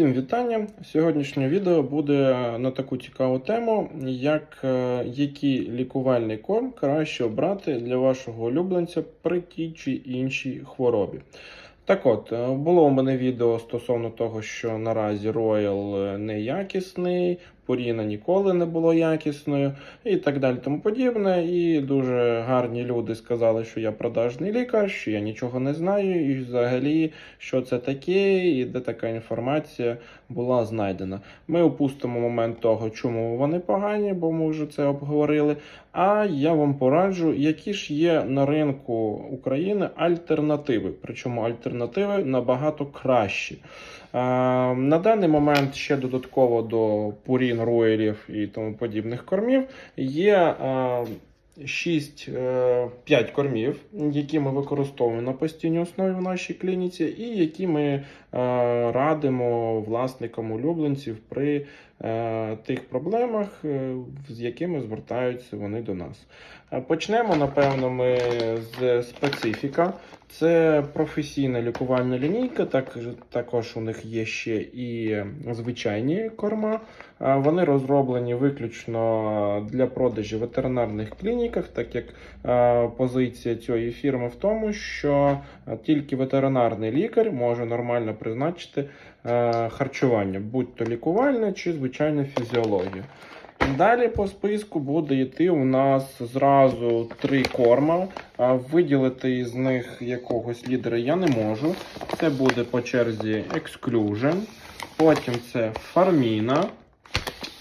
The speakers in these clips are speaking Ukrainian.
Всім вітання! Сьогоднішнє відео буде на таку цікаву тему, як е, який лікувальний корм краще обрати для вашого улюбленця при тій чи іншій хворобі. Так от, е, було у мене відео стосовно того, що наразі Royal неякісний, Purina ніколи не було якісною і так далі тому подібне. І дуже гарні люди сказали, що я продажний лікар, що я нічого не знаю, і взагалі, що це таке, і де така інформація була знайдена. Ми опустимо момент того, чому вони погані, бо ми вже це обговорили. А я вам пораджу, які ж є на ринку України альтернативи. Причому альтернативи набагато кращі. Е, На даний момент ще додатково до пурін, ройлів і тому подібних кормів є 6-5 кормів, які ми використовуємо на постійній основі в нашій клініці, і які ми е, радимо власникам улюбленців при е, тих проблемах, е, з якими звертаються вони до нас. Е, Почнемо, напевно, ми з специфіка. Це професійна лікувальна лінійка, так, також у них є ще і звичайні корма. Вони розроблені виключно для продажі ветеринарних клініках, так як е, позиція цієї фірми в тому, що е, тільки ветеринарний лікар може нормально призначити е, харчування, будь то лікувальне чи звичайна фізіологія. Далі по списку буде йти у нас зразу три корма. Виділити із них якогось лідера я не можу. Це буде по черзі Exclusion, потім це Farmina.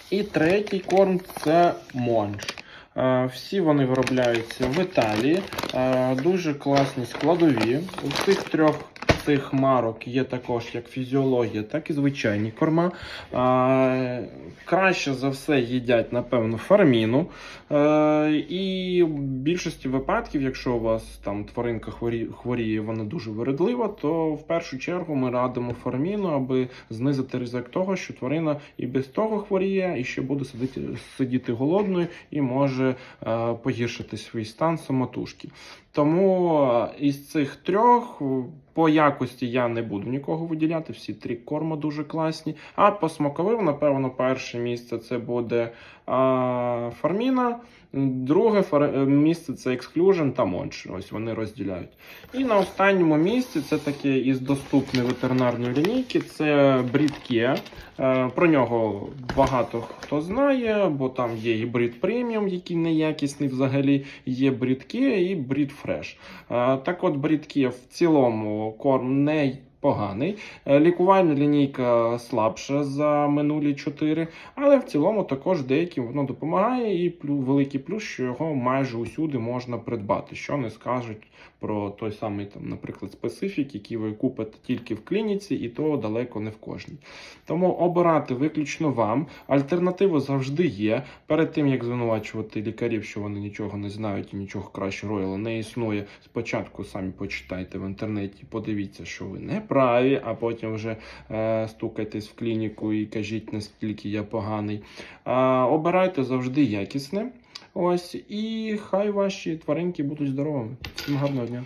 І третій корм це Монж. Е, Всі вони виробляються в Італії. Е, Дуже класні складові. У цих трьох цих марок є також як фізіологія, так і звичайні корма. Е, Краще за все їдять, напевно, фарміну. Е, І в більшості випадків, якщо у вас там тваринка хворіє, вона дуже вередлива, то в першу чергу ми радимо фарміну, аби знизити ризик того, що тварина і без того хворіє, і ще буде сидіти, сидіти голодною і може е, погіршити свій стан самотужки. Тому е, із цих трьох по якості я не буду нікого виділяти. Всі три корма дуже класні. А по смаковим, напевно, перше місце це буде а, Фарміна. Друге місце це Exclusion та Монч. Ось вони розділяють. І на останньому місці це таке із доступної ветеринарної лінійки. Це Брідке. Про нього багато хто знає, бо там є і брід преміум, який неякісний взагалі, є брідке і брід фреш. Е, Так от брідке в цілому корм не поганий. Е, Лікувальна лінійка слабша за минулі 4, але в цілому також деяким воно допомагає, і великий плюс, що його майже усюди можна придбати, що не скажуть про той самий, там, наприклад, специфік, який ви купите тільки в клініці, і то далеко не в кожній. Тому обирати виключно вам. Альтернатива завжди є. Перед тим як звинувачувати лікарів, що вони нічого не знають і нічого краще рояла не існує. Спочатку самі почитайте в інтернеті, подивіться, що ви не праві, а потім вже е, стукайтесь в клініку і кажіть, наскільки я поганий. Е, обирайте завжди якісне. Ось, і хай ваші тваринки будуть здоровими. Всім гарного дня!